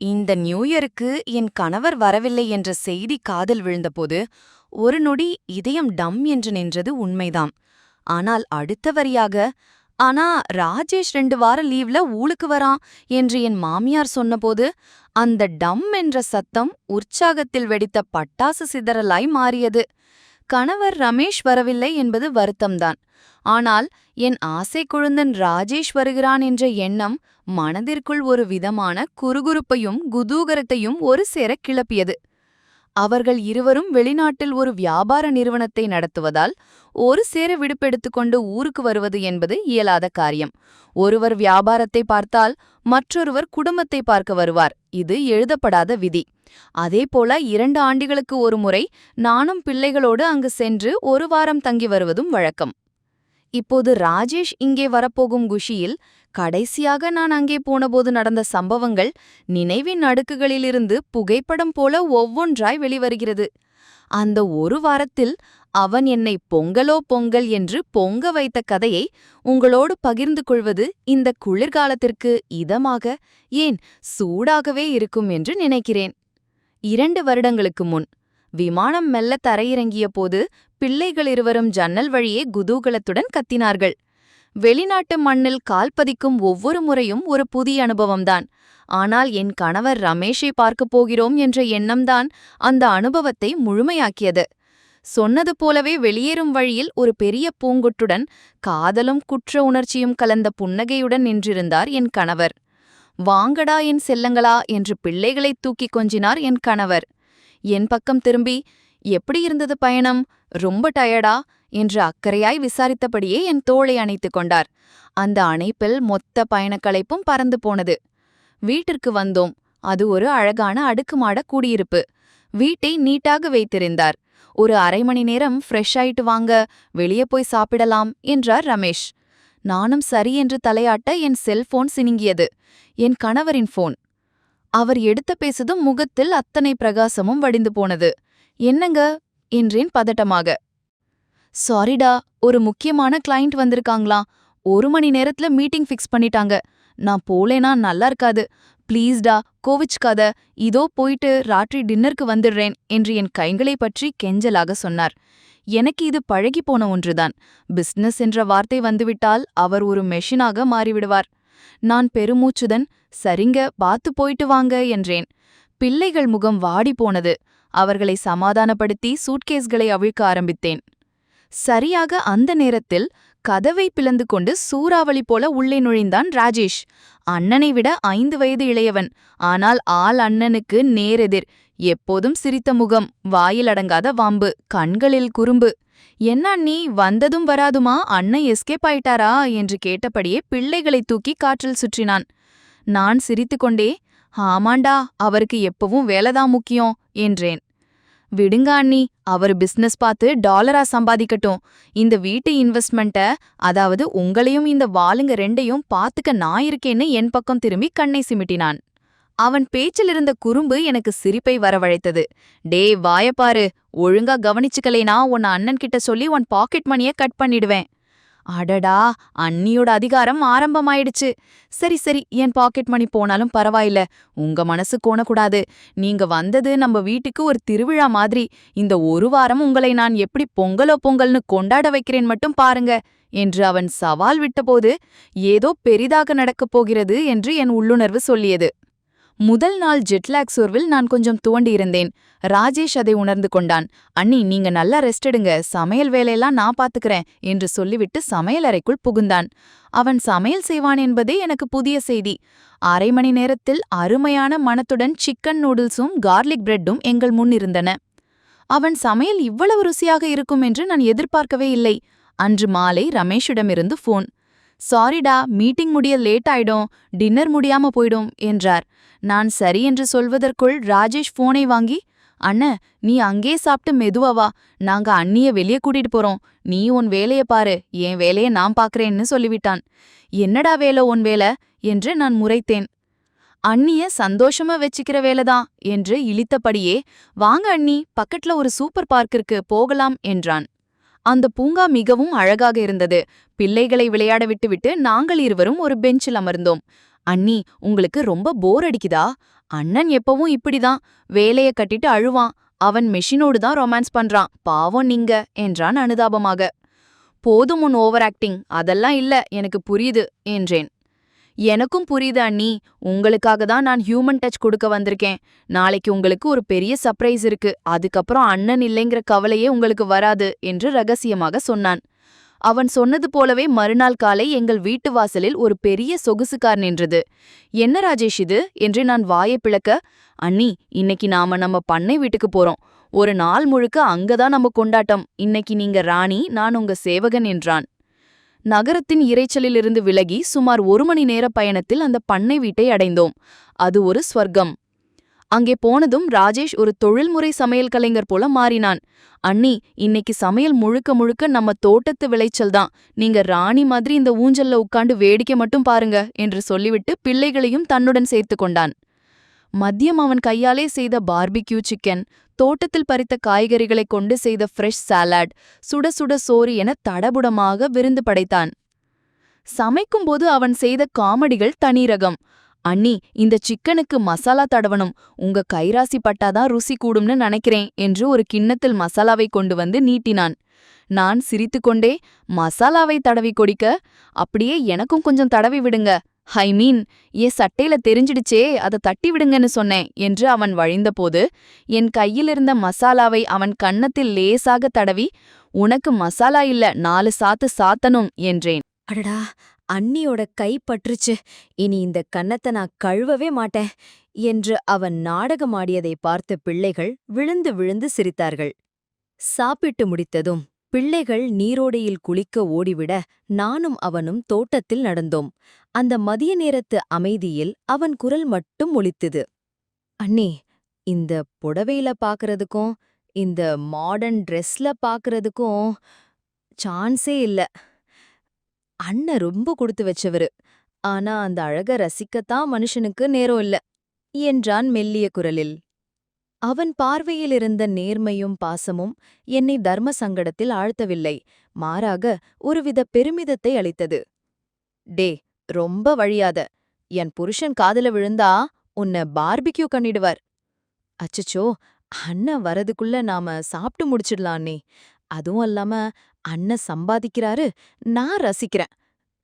இந்த நியூ இயருக்கு என் கணவர் வரவில்லை என்ற செய்தி காதில் விழுந்தபோது ஒரு நொடி இதயம் டம் என்று நின்றது உண்மைதாம் ஆனால் அடுத்த வரியாக ஆனா ராஜேஷ் ரெண்டு வார லீவ்ல ஊளுக்கு வரான் என்று என் மாமியார் சொன்னபோது அந்த டம் என்ற சத்தம் உற்சாகத்தில் வெடித்த பட்டாசு சிதறலாய் மாறியது. கணவர் ரமேஷ் வரவில்லை என்பது வருத்தம்தான். ஆனால் என் ஆசை குழுந்தன் ராஜேஷ் வருகிறான் என்ற எண்ணம் மனதிற்குள் ஒரு விதமான குறுகுறுப்பையும் குதூகரத்தையும் ஒரு சேர கிளப்பியது. அவர்கள் இருவரும் வெளிநாட்டில் ஒரு வியாபார நிறுவனத்தை நடத்துவதால் ஒரு சேர விடுப்பெடுத்துக்கொண்டு ஊருக்கு வருவது என்பது இயலாத காரியம். ஒருவர் வியாபாரத்தை பார்த்தால் மற்றொருவர் குடும்பத்தை பார்க்க வருவார். இது எழுதப்படாத விதி. அதேபோல இரண்டு ஆண்டுகளுக்கு ஒரு முறை நானும் பிள்ளைகளோடு அங்கு சென்று ஒரு வாரம் தங்கி வருவதும் வழக்கம். இப்போது ராஜேஷ் இங்கே வரப்போகும் குஷியில் கடைசியாக நான் அங்கே போனபோது நடந்த சம்பவங்கள் நினைவின் அடுக்குகளிலிருந்து புகைப்படம் போல ஒவ்வொன்றாய் வெளிவருகிறது. அந்த ஒரு வாரத்தில் அவன் என்னை பொங்கலோ பொங்கல் என்று பொங்க வைத்த கதையை உங்களோடு பகிர்ந்து கொள்வது இந்த குளிர்காலத்திற்கு இதமாக ஏன் சூடாகவே இருக்கும் என்று நினைக்கிறேன். இரண்டு வருடங்களுக்கு முன் விமானம் மெல்ல தரையிறங்கிய போது பிள்ளைகள் இருவரும் ஜன்னல் வழியே குதூகலத்துடன் கத்தினார்கள். வெளிநாட்டு மண்ணில் கால்பதிக்கும் ஒவ்வொரு முறையும் ஒரு புதிய அனுபவம்தான். ஆனால் என் கணவர் ரமேஷை பார்க்கப் போகிறோம் என்ற எண்ணம்தான் அந்த அனுபவத்தை முழுமையாக்கியது. சொன்னது போலவே வெளியேறும் வழியில் ஒரு பெரிய பூங்குட்டுடன் காதலும் குற்ற உணர்ச்சியும் கலந்த புன்னகையுடன் நின்றிருந்தார் என் கணவர். வாங்கடா என் செல்லங்களா என்று பிள்ளைகளை தூக்கிக் கொஞ்சினார் என் கணவர். என் பக்கம் திரும்பி எப்படி இருந்தது பயணம்? ரொம்ப டயர்டா? என்று அக்கறையாய் விசாரித்தபடியே என் தோளை அணைத்துக் கொண்டார். அந்த அணைப்பில் மொத்த பயணக்கலைப்பும் பறந்து போனது. வீட்டிற்கு வந்தோம். அது ஒரு அழகான அடுக்குமாட குடியிருப்பு. வீட்டை நீட்டாக வைத்திருந்தார். ஒரு அரை மணி நேரம் ஃப்ரெஷ் ஆயிட்டு வாங்க வெளியே போய் சாப்பிடலாம் என்றார் ரமேஷ். நானும் சரி என்று தலையாட்ட என் செல்போன் சினுங்கியது. என் கணவரின் ஃபோன் அவர் எடுத்த பேசதும் முகத்தில் அத்தனை பிரகாசமும் வடிந்து போனது. என்னங்க? என்றேன் பதட்டமாக. சாரிடா ஒரு முக்கியமான கிளையண்ட் வந்திருக்காங்களாம் ஒரு மணி நேரத்துல மீட்டிங் ஃபிக்ஸ் பண்ணிட்டாங்க. நான் போலேனா நல்லா இருக்காது. ப்ளீஸ்டா கோவிச்சுக்காத. இதோ போயிட்டு ராத்திரி டின்னருக்கு வந்துடுறேன் என்று என் கைகளை பற்றி கெஞ்சலாக சொன்னார். எனக்கு இது பழகி போன ஒன்றுதான். பிஸ்னஸ் என்ற வார்த்தை வந்துவிட்டால் அவர் ஒரு மெஷினாக மாறிவிடுவார். நான் பெருமூச்சுடன் சரிங்க பார்த்து போயிட்டு வாங்க என்றேன். பிள்ளைகள் முகம் வாடி போனது. அவர்களை சமாதானப்படுத்தி சூட்கேஸ்களை அவிழ்க்க ஆரம்பித்தேன். சரியாக அந்த நேரத்தில் கதவை பிளந்து கொண்டு சூறாவளி போல உள்ளே நுழைந்தான் ராஜேஷ். அண்ணனை விட ஐந்து வயது இளையவன். ஆனால் ஆள் அண்ணனுக்கு நேரெதிர். எப்போதும் சிரித்த முகம் வாயில் அடங்காத வாம்பு கண்களில் குறும்பு. என்ன நீ வந்ததும் வராதுமா? அண்ணன் எஸ்கேப் ஆயிட்டாரா? என்று கேட்டபடியே பிள்ளைகளை தூக்கி காற்றில் சுற்றினான். நான் சிரித்துக்கொண்டே ஆமாண்டா அவருக்கு எப்பவும் வேலைதான் முக்கியம் என்றேன். விடுங்க அண்ணி அவர் பிசினஸ் பார்த்து டாலரா சம்பாதிக்கட்டும். இந்த வீட்டு இன்வெஸ்ட்மெண்ட்ட அதாவது உங்களையும் இந்த வாளுங்க ரெண்டையும் பாத்துக்க நான் இருக்கேன்னு என் பக்கம் திரும்பி கண்ணை சிமிட்டினான். அவன் பேச்சிலிருந்த குறும்பு எனக்கு சிரிப்பை வரவழைத்தது. டே வாயப்பாரு ஒழுங்கா கவனிச்சுக்கலேனா உன் அண்ணன் கிட்ட சொல்லி உன் பாக்கெட் மணிய கட் பண்ணிடுவேன். அடடா அண்ணியோட அதிகாரம் ஆரம்பமாயிடுச்சு. சரி சரி என் பாக்கெட் மணி போனாலும் பரவாயில்ல. உங்க மனசு கோணக்கூடாது. நீங்க வந்தது நம்ம வீட்டுக்கு ஒரு திருவிழா மாதிரி. இந்த ஒரு வாரம் உங்களை நான் எப்படி பொங்கலோ பொங்கல்னு கொண்டாட வைக்கிறேன் மட்டும் பாருங்க என்று அவன் சவால் விட்டபோது ஏதோ பெரிதாக நடக்கப் போகிறது என்று என் உள்ளுணர்வு சொல்லியது. முதல் நாள் ஜெட்லாக் சோர்வில் நான் கொஞ்சம் துவண்டியிருந்தேன். ராஜேஷ் அதை உணர்ந்து கொண்டான். அண்ணி நீங்க நல்லா ரெஸ்ட் எடுங்க. சமையல் வேலையெல்லாம் நான் பாத்துக்கிறேன் என்று சொல்லிவிட்டு சமையல் அறைக்குள் புகுந்தான். அவன் சமையல் செய்வான் என்பதே எனக்கு புதிய செய்தி. அரை மணி நேரத்தில் அருமையான மனத்துடன் சிக்கன் நூடுல்ஸும் கார்லிக் பிரெட்டும் எங்கள் முன் இருந்தன. அவன் சமையல் இவ்வளவு ருசியாக இருக்கும் என்று நான் எதிர்பார்க்கவே இல்லை. அன்று மாலை ரமேஷிடமிருந்து ஃபோன் சாரிடா மீட்டிங் முடிய லேட் ஆயிடும் டின்னர் முடியாம போயிடும் என்றார். நான் சரி என்று சொல்வதற்குள் ராஜேஷ் போனை வாங்கி அண்ண நீ அங்கே சாப்பிட்டு மெதுவா வா நாங்க அண்ணிய வெளியே கூட்டிட்டு போறோம் நீ உன் வேலைய பாரு என் வேலைய நான் பாக்குறேன்னு சொல்லிவிட்டான். என்னடா வேலை உன் வேலை? என்று நான் முறைத்தேன். அண்ணிய சந்தோஷமா வச்சுக்கிற வேலைதான் என்று இழித்தபடியே வாங்க அண்ணி பக்கத்துல ஒரு சூப்பர் பார்க்கிற்கு போகலாம் என்றான். அந்த பூங்கா மிகவும் அழகாக இருந்தது. பிள்ளைகளை விளையாட விட்டுவிட்டு நாங்கள் இருவரும் ஒரு பெஞ்சில் அமர்ந்தோம். அண்ணி உங்களுக்கு ரொம்ப போர் அடிக்குதா? அண்ணன் எப்பவும் இப்படிதான். வேலைய கட்டிட்டு அழுவான். அவன் மெஷினோடு தான் ரொமான்ஸ் பண்றான். பாவம் நீங்க என்றான் அனுதாபமாக. போதும் உன் ஓவர் ஆக்டிங் அதெல்லாம் இல்ல. எனக்கு புரியுது என்றேன். எனக்கும் புரியுது அண்ணி. உங்களுக்காக தான் நான் ஹியூமன் டச் கொடுக்க வந்திருக்கேன். நாளைக்கு உங்களுக்கு ஒரு பெரிய சர்ப்ரைஸ் இருக்கு. அதுக்கப்புறம் அண்ணன் இல்லைங்கிற கவலையே உங்களுக்கு வராது என்று ரகசியமாக சொன்னான். அவன் சொன்னது போலவே மறுநாள் காலை எங்கள் வீட்டு வாசலில் ஒரு பெரிய சொகுசுக்கார் நின்றது. என்ன ராஜேஷ் இது? என்று நான் வாயை பிளக்க அண்ணி இன்னைக்கு நாம நம்ம பண்ணை வீட்டுக்கு போறோம். ஒரு நாள் முழுக்க அங்கதான் நம்ம கொண்டாட்டம். இன்னைக்கு நீங்க ராணி நான் உங்க சேவகன் என்றான். நகரத்தின் இறைச்சலிலிருந்து விலகி சுமார் ஒரு மணி நேர பயணத்தில் அந்த பண்ணை வீட்டை அடைந்தோம். அது ஒரு ஸ்வர்க்கம் அங்கே போனதும் ராஜேஷ் ஒரு தொழில்முறை சமையல் கலைஞர் போல மாறினான். அண்ணி இன்னைக்கு சமையல் முழுக்க முழுக்க நம்ம தோட்டத்து விளைச்சல் தான். நீங்க ராணி மாதிரி இந்த ஊஞ்சல்ல உட்காந்து வேடிக்கை மட்டும் பாருங்க என்று சொல்லிவிட்டு பிள்ளைகளையும் தன்னுடன் சேர்த்து கொண்டான். மதியம் அவன் கையாலே செய்த பார்பிக்யூ சிக்கன் தோட்டத்தில் பறித்த காய்கறிகளைக் கொண்டு செய்த ஃப்ரெஷ் சாலாட் சுட சுட சோறு என தடபுடமாக விருந்து படைத்தான். சமைக்கும்போது அவன் செய்த காமெடிகள் தனிரகம். அண்ணி இந்த சிக்கனுக்கு மசாலா தடவணும். உங்க கைராசி பட்டாதான் ருசி கூடும்னு நினைக்கிறேன் என்று ஒரு கிண்ணத்தில் மசாலாவை கொண்டு வந்து நீட்டினான். நான் சிரித்துக்கொண்டே மசாலாவை தடவி கொடிக்க அப்படியே எனக்கும் கொஞ்சம் தடவி விடுங்க. ஐ மீன் என் சட்டையில தெரிஞ்சிடுச்சே அதை தட்டி விடுங்கன்னு சொன்னேன் என்று அவன் வழிந்தபோது என் கையிலிருந்த மசாலாவை அவன் கன்னத்தில் லேசாக தடவி உனக்கு மசாலா இல்ல நாலு சாத்து சாத்தனும் என்றேன். அடடா அண்ணியோட கை பற்றுச்சு இனி இந்த கன்னத்தை நான் கழுவவே மாட்டேன் என்று அவன் நாடகமாடியதை பார்த்த பிள்ளைகள் விழுந்து விழுந்து சிரித்தார்கள். சாப்பிட்டு முடித்ததும் பிள்ளைகள் நீரோடையில் குளிக்க ஓடிவிட நானும் அவனும் தோட்டத்தில் நடந்தோம். அந்த மதிய நேரத்து அமைதியில் அவன் குரல் மட்டும் ஒலித்தது. அண்ணே இந்த புடவையில பாக்குறதுக்கும் இந்த மாடர்ன் ட்ரெஸ்ல பாக்குறதுக்கும் சான்ஸே இல்ல. அண்ணன் ரொம்ப கொடுத்து வச்சவரு. ஆனா அந்த அழக ரசிக்கத்தான் மனுஷனுக்கு நேரம் இல்ல என்றான் மெல்லிய குரலில். அவன் பார்வையிலிருந்த நேர்மையும் பாசமும் என்னை தர்ம சங்கடத்தில் ஆழ்த்தவில்லை. மாறாக ஒருவித பெருமிதத்தை அளித்தது. டே ரொம்ப வழியாத. என் புருஷன் காதல விழுந்தா உன்னை பார்பிக்யூ கண்ணிடுவார் அச்சச்சோ அண்ணன் வரதுக்குள்ள நாம சாப்பிட்டு முடிச்சிடலான்னே. அதுவும் அல்லாம அண்ணன் சம்பாதிக்கிறாரு நான் ரசிக்கிறேன்.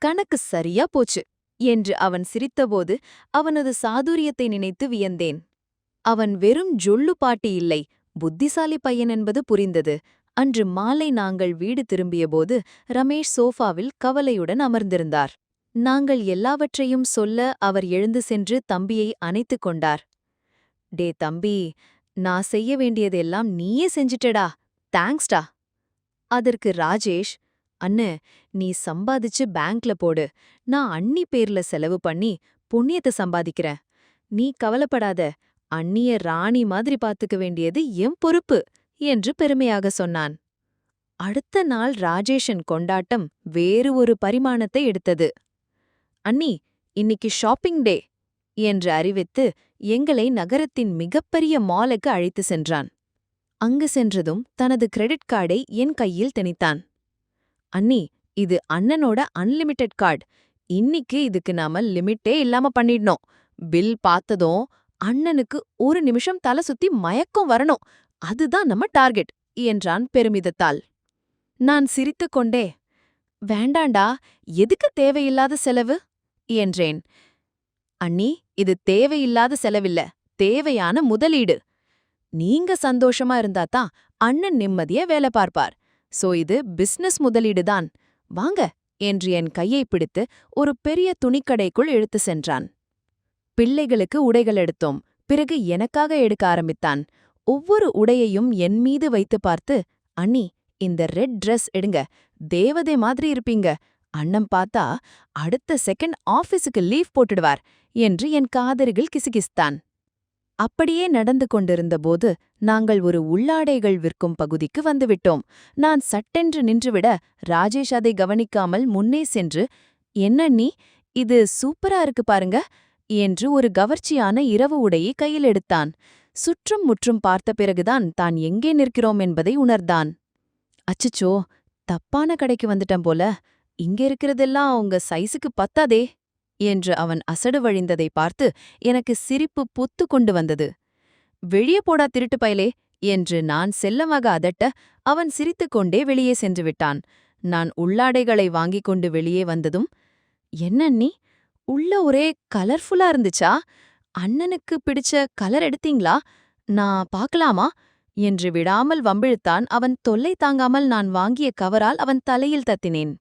கணக்கு சரியா போச்சு என்று அவன் சிரித்தபோது அவனது சாதுரியத்தை நினைத்து வியந்தேன். அவன் வெறும் ஜொல்லு பாட்டி இல்லை புத்திசாலி பையன் என்பது புரிந்தது. அன்று மாலை நாங்கள் வீடு திரும்பியபோது ரமேஷ் சோஃபாவில் கவலையுடன் அமர்ந்திருந்தார். நாங்கள் எல்லாவற்றையும் சொல்ல அவர் எழுந்து சென்று தம்பியை அணைத்துக் கொண்டார். டே தம்பி நான் செய்ய வேண்டியதெல்லாம் நீயே செஞ்சிட்டடா தேங்க்ஸ்டா. அதற்கு ராஜேஷ் அண்ணு நீ சம்பாதிச்சு பேங்க்ல போடு நான் அண்ணி பேர்ல செலவு பண்ணி புண்ணியத்தை சம்பாதிக்கிறேன். நீ கவலைப்படாத அண்ணிய ராணி மாதிரி பார்த்துக்க வேண்டியது என் பொறுப்பு என்று பெருமையாக சொன்னான். அடுத்த நாள் ராஜேஷன் கொண்டாட்டம் வேறு ஒரு பரிமாணத்தை எடுத்தது. அண்ணி இன்னைக்கு ஷாப்பிங் டே என்று அறிவித்து எங்களை நகரத்தின் மிகப்பெரிய மாலுக்கு அழைத்து சென்றான். அங்கு சென்றதும் தனது கிரெடிட் கார்டை என் கையில் திணித்தான். அண்ணி இது அண்ணனோட அன்லிமிட்டெட் கார்டு. இன்னிக்கு இதுக்கு நாம லிமிட்டே இல்லாம பண்ணிடணும். பில் பார்த்ததும் அண்ணனுக்கு ஒரு நிமிஷம் தலை சுத்தி மயக்கம் வரணும். அதுதான் நம்ம டார்கெட் என்றான் பெருமிதத்தால். நான் சிரித்துக் கொண்டே வேண்டாண்டா எதுக்கு தேவையில்லாத செலவு? என்றேன். அண்ணி இது தேவையில்லாத செலவில்ல தேவையான முதலீடு. நீங்க சந்தோஷமா இருந்தாதான் அண்ணன் நிம்மதியா வேலை பார்ப்பார். சோ இது பிசினஸ் முதலீடு தான். வாங்க என்று என் கையை பிடித்து ஒரு பெரிய துணிக்கடைக்குள் இழுத்து சென்றான். பிள்ளைகளுக்கு உடைகள் எடுத்தோம். பிறகு எனக்காக எடுக்க ஆரம்பித்தான். ஒவ்வொரு உடையையும் என் மீது வைத்து பார்த்து அண்ணி இந்த ரெட் ட்ரெஸ் எடுங்க. தேவதை மாதிரி இருப்பீங்க. அண்ணம் பார்த்தா அடுத்த செகண்ட் ஆபீஸுக்கு லீவ் போட்டுடுவார் என்று என் காதரிகள் கிசுகிஸ்தான். அப்படியே நடந்து கொண்டிருந்தபோது நாங்கள் ஒரு உள்ளாடைகள் விற்கும் பகுதிக்கு வந்துவிட்டோம். நான் சட்டென்று நின்றுவிட ராஜேஷ் அதை கவனிக்காமல் முன்னே சென்று என்ன நீ இது சூப்பரா இருக்கு பாருங்க. என்று ஒரு கவர்ச்சியான இரவு உடையை கையில் எடுத்தான். சுற்றும் முற்றும் பார்த்த பிறகுதான் தான் எங்கே நிற்கிறோம் என்பதை உணர்ந்தான். அச்சுச்சோ தப்பான கடைக்கு வந்துட்டம் போல. இங்க இருக்கிறதெல்லாம் உங்க சைஸுக்கு பத்தாதே என்று அவன் அசடு வழிந்ததை பார்த்து எனக்கு சிரிப்பு புத்து கொண்டு வந்தது. வெளியே போடா திருட்டு பயலே என்று நான் செல்லமாக அதட்ட அவன் சிரித்துக்கொண்டே வெளியே சென்று விட்டான். நான் உள்ளாடைகளை வாங்கிக் கொண்டு வெளியே வந்ததும் என்ன நீ? உள்ள ஒரே கலர்ஃபுல்லா இருந்துச்சா? அண்ணனுக்கு பிடிச்ச கலர் எடுத்தீங்களா? நான் பார்க்கலாமா? என்று விடாமல் வம்பிழுத்தான். அவன் தொல்லை தாங்காமல் நான் வாங்கிய கவரால் அவன் தலையில் தத்தினேன்.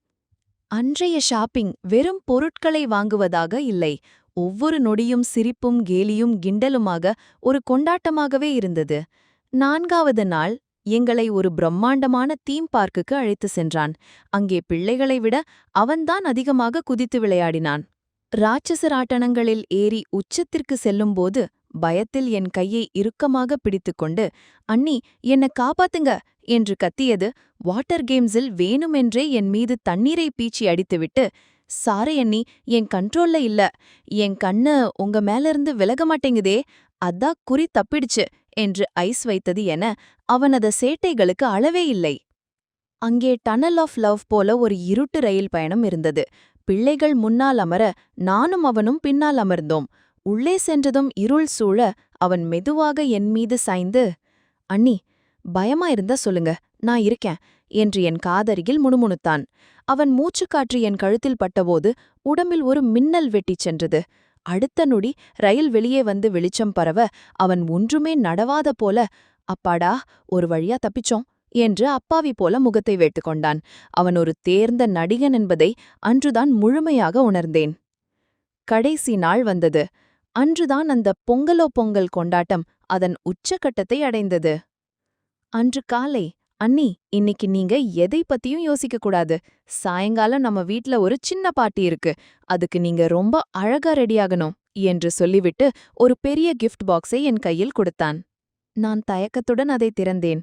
அன்றைய ஷாப்பிங் வெறும் பொருட்களை வாங்குவதாக இல்லை. ஒவ்வொரு நொடியும் சிரிப்பும் கேலியும் கிண்டலுமாக ஒரு கொண்டாட்டமாகவே இருந்தது. நான்காவது நாள் எங்களை ஒரு பிரம்மாண்டமான தீம் பார்க்குக்கு அழைத்து சென்றான். அங்கே பிள்ளைகளை விட அவன்தான் அதிகமாக குதித்து விளையாடினான். ராட்சசராட்டணங்களில் ஏறி உச்சத்திற்கு செல்லும்போது பயத்தில் என் கையை இறுக்கமாக பிடித்துக்கொண்டு அண்ணி என்ன காப்பாத்துங்க என்று கத்தியது. வாட்டர் கேம்ஸில் வேணுமென்றே என் மீது தண்ணீரை பீச்சி அடித்துவிட்டு சாரை அண்ணி என் கண்ட்ரோல்ல இல்ல. என் கண்ணு உங்க மேலிருந்து விலக மாட்டேங்குதே. அதான் குறி தப்பிடுச்சு என்று ஐஸ் வைத்தது என அவனது சேட்டைகளுக்கு அளவே இல்லை. அங்கே டனல் ஆஃப் லவ் போல ஒரு இருட்டு ரயில் பயணம் இருந்தது. பிள்ளைகள் முன்னால் அமர நானும் அவனும் பின்னால் அமர்ந்தோம். உள்ளே சென்றதும் இருள் சூழ அவன் மெதுவாக என் மீது சாய்ந்து அண்ணி பயமா இருந்தா சொல்லுங்க நான் இருக்கேன் என்று என் காதருகில் முணுமுணுத்தான். அவன் மூச்சுக்காற்று என் கழுத்தில் பட்டபோது உடம்பில் ஒரு மின்னல் வெட்டிச் சென்றது. அடுத்த நொடி ரயில் வெளியே வந்து வெளிச்சம் பரவ அவன் ஒன்றுமே நடவாத போல அப்பாடா ஒரு வழியா தப்பிச்சோம். என்று அப்பாவி போல முகத்தை வேட்டுக்கொண்டான் அவன் ஒரு தேர்ந்த நடிகன் என்பதை அன்றுதான் முழுமையாக உணர்ந்தேன். கடைசி நாள் வந்தது. அன்றுதான் அந்த பொங்கலோ பொங்கல் கொண்டாட்டம் அதன் உச்சக்கட்டத்தை அடைந்தது. அன்று காலை அண்ணி இன்னைக்கு நீங்க எதை பத்தியும் யோசிக்க கூடாது. சாயங்காலம் நம்ம வீட்ல ஒரு சின்ன பாட்டி இருக்கு. அதுக்கு நீங்க ரொம்ப அழகா ரெடியாகணும் என்று சொல்லிவிட்டு ஒரு பெரிய கிஃப்ட் பாக்ஸை என் கையில் கொடுத்தான். நான் தயக்கத்துடன் அதை திறந்தேன்.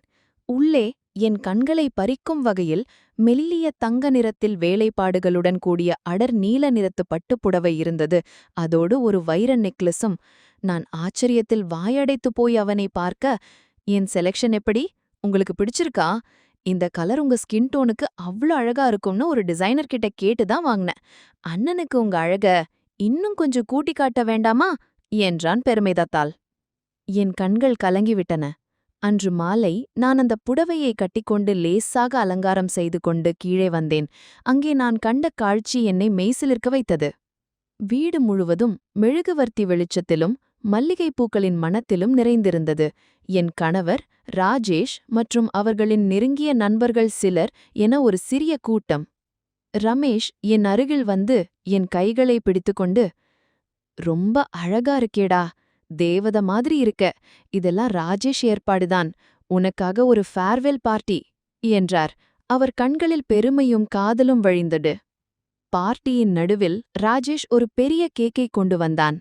உள்ளே என் கண்களை பறிக்கும் வகையில் மெல்லிய தங்க நிறத்தில் வேலைப்பாடுகளுடன் கூடிய அடர் நீல நிறத்து பட்டுப்புடவை இருந்தது. அதோடு ஒரு வைர நெக்லஸும். நான் ஆச்சரியத்தில் வாயடைத்து போய் அவனை பார்க்க என் செலெக்ஷன் எப்படி? உங்களுக்கு பிடிச்சிருக்கா? இந்த கலர் உங்க ஸ்கின் டோனுக்கு அவ்ளோ அழகா இருக்கும்னு ஒரு டிசைனர் கிட்ட கேட்டு தான் வாங்கினேன். அண்ணனுக்கு உங்க அழக இன்னும் கொஞ்சம் கூட்டி காட்ட வேண்டாமா? என்றான் பெருமைதத்தால். என் கண்கள் கலங்கிவிட்டன. அன்று மாலை நான் அந்த புடவையை கட்டிக்கொண்டு லேசாக அலங்காரம் செய்து கொண்டு கீழே வந்தேன். அங்கே நான் கண்ட காட்சி என்னை மெய்சிலிருக்க வைத்தது. வீடு முழுவதும் மெழுகுவர்த்தி வெளிச்சத்திலும் மல்லிகைப்பூக்களின் மணத்திலும் நிறைந்திருந்தது. என் கணவர் ராஜேஷ் மற்றும் அவர்களின் நெருங்கிய நண்பர்கள் சிலர் என ஒரு சிறிய கூட்டம். ரமேஷ் என் அருகில் வந்து என் கைகளை பிடித்துக்கொண்டு ரொம்ப அழகா இருக்கேடா தேவத மாதிரி இருக்க. இதெல்லாம் ராஜேஷ் ஏற்பாடுதான். உனக்காக ஒரு ஃபேர்வெல் பார்ட்டி என்றார். அவர் கண்களில் பெருமையும் காதலும் வழிந்தது. பார்ட்டியின் நடுவில் ராஜேஷ் ஒரு பெரிய கேக்கை கொண்டு வந்தான்.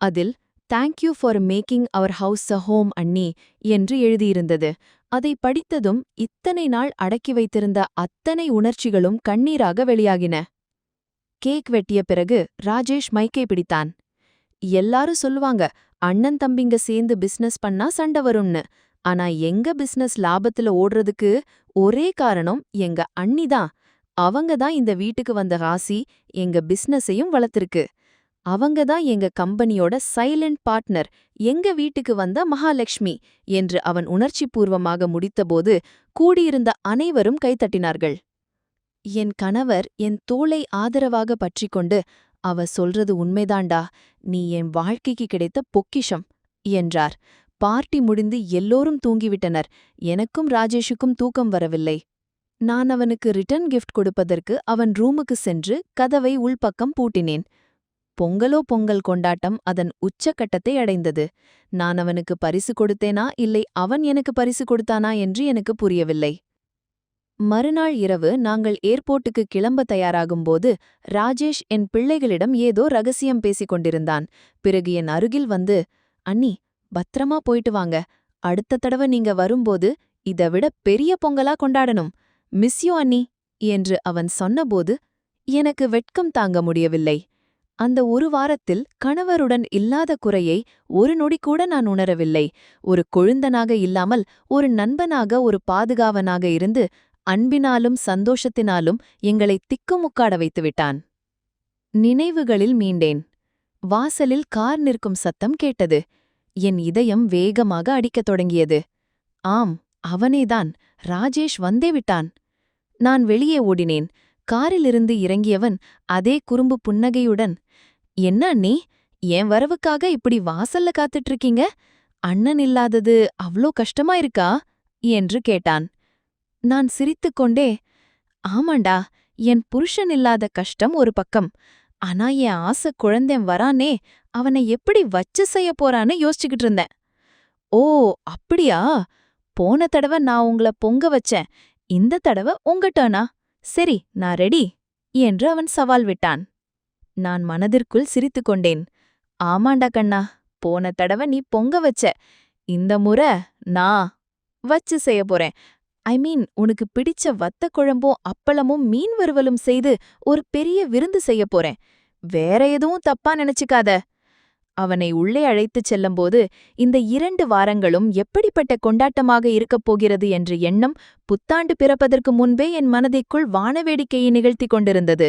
அதில் thank you for making our house a home அண்ணி என்று எழுதியிருந்தது. அதை படித்ததும் இத்தனை நாள் அடக்கி வைத்திருந்த அத்தனை உணர்ச்சிகளும் கண்ணீராக வெளியாகின. கேக் வெட்டிய பிறகு ராஜேஷ் மைக்கை பிடித்தான். எல்லாரும் சொல்லுவாங்க அண்ணன் தம்பிங்க சேர்ந்து பிசினஸ் பண்ணா சண்டை வரும்னு. ஆனா எங்க பிசினஸ் லாபத்துல ஓடுறதுக்கு ஒரே காரணம் எங்க அண்ணி தான். அவங்க தான் இந்த வீட்டுக்கு வந்த ராசி எங்க பிசினஸையும் வளர்த்திருக்கு. அவங்க தான் எங்க கம்பெனியோட சைலண்ட் பார்ட்னர் எங்க வீட்டுக்கு வந்த மகாலட்சுமி என்று அவன் உணர்ச்சி பூர்வமாக முடித்தபோது கூடியிருந்த அனைவரும் கைத்தட்டினார்கள் என் கணவர் என் தோளை ஆதரவாக பற்றிக்கொண்டு அவ சொல்றது உண்மைதாண்டா நீ என் வாழ்க்கைக்கு கிடைத்த பொக்கிஷம் என்றார். பார்ட்டி முடிந்து எல்லோரும் தூங்கிவிட்டனர். எனக்கும் ராஜேஷுக்கும் தூக்கம் வரவில்லை. நான் அவனுக்கு ரிட்டர்ன் கிஃப்ட் கொடுப்பதற்கு அவன் ரூமுக்கு சென்று கதவை உள்பக்கம் பூட்டினேன். பொங்கலோ பொங்கல் கொண்டாட்டம் அதன் உச்சக்கட்டத்தை அடைந்தது. நான் அவனுக்கு பரிசு கொடுத்தேனா இல்லை அவன் எனக்கு பரிசு கொடுத்தானா என்று எனக்கு புரியவில்லை. மறுநாள் இரவு நாங்கள் ஏர்போர்ட்டுக்கு கிளம்ப தயாராகும்போது ராஜேஷ் என் பிள்ளைகளிடம் ஏதோ ரகசியம் பேசிக் கொண்டிருந்தான். பிறகு என் அருகில் வந்து அண்ணி பத்திரமா போயிட்டு வாங்க. அடுத்த தடவை நீங்க வரும்போது இதை விட பெரிய பொங்கலா கொண்டாடணும். மிஸ்யூ அண்ணி என்று அவன் சொன்னபோது எனக்கு வெட்கம் தாங்க முடியவில்லை. அந்த ஒரு வாரத்தில் கணவருடன் இல்லாத குறையை ஒரு நொடி கூட நான் உணரவில்லை. ஒரு கொழுந்தனாக இல்லாமல் ஒரு நண்பனாக ஒரு பாதுகாவனாக இருந்து அன்பினாலும் சந்தோஷத்தினாலும் எங்களை திக்குமுக்காட வைத்துவிட்டான். நினைவுகளில் மீண்டேன். வாசலில் கார் நிற்கும் சத்தம் கேட்டது. என் இதயம் வேகமாக அடிக்கத் தொடங்கியது. ஆம் அவனேதான். ராஜேஷ் வந்தே விட்டான். நான் வெளியே ஓடினேன். காரிலிருந்து இறங்கியவன் அதே குறும்பு புன்னகையுடன் என்ன அண்ணி என் வரவுக்காக இப்படி வாசல்ல காத்துட்டு இருக்கீங்க? அண்ணன் இல்லாதது அவ்ளோ கஷ்டமா இருக்கா? என்று கேட்டான். நான் சிரித்துக்கொண்டே ஆமாண்டா என் புருஷன் இல்லாத கஷ்டம் ஒரு பக்கம். ஆனா என் ஆசை குழந்தேன் வரானே அவனை எப்படி வச்சு செய்ய போறான்னு யோசிச்சுக்கிட்டு இருந்தேன். ஓ அப்படியா? போன தடவை நான் உங்கள பொங்க வச்சேன். இந்த தடவை உங்க சரி நான் ரெடி என்று அவன் சவால் விட்டான். நான் மனதிற்குள் சிரித்துக்கொண்டேன் ஆமாண்டா கண்ணா போன தடவை நீ பொங்க வச்ச. இந்த முறை நான் வச்சு செய்ய போறேன். ஐ மீன் உனக்கு பிடிச்ச வத்த குழம்பும் அப்பளமும் மீன் வறுவலும் செய்து ஒரு பெரிய விருந்து செய்ய போறேன். வேற எதுவும் தப்பா நினைச்சுக்காத. அவனை உள்ளே அழைத்துச் செல்லும்போது இந்த இரண்டு வாரங்களும் எப்படிப்பட்ட கொண்டாட்டமாக இருக்கப் போகிறது என்ற எண்ணம் புத்தாண்டு பிறப்பதற்கு முன்பே என் மனதிற்குள் வானவேடிக்கையை நிகழ்த்தி கொண்டிருந்தது.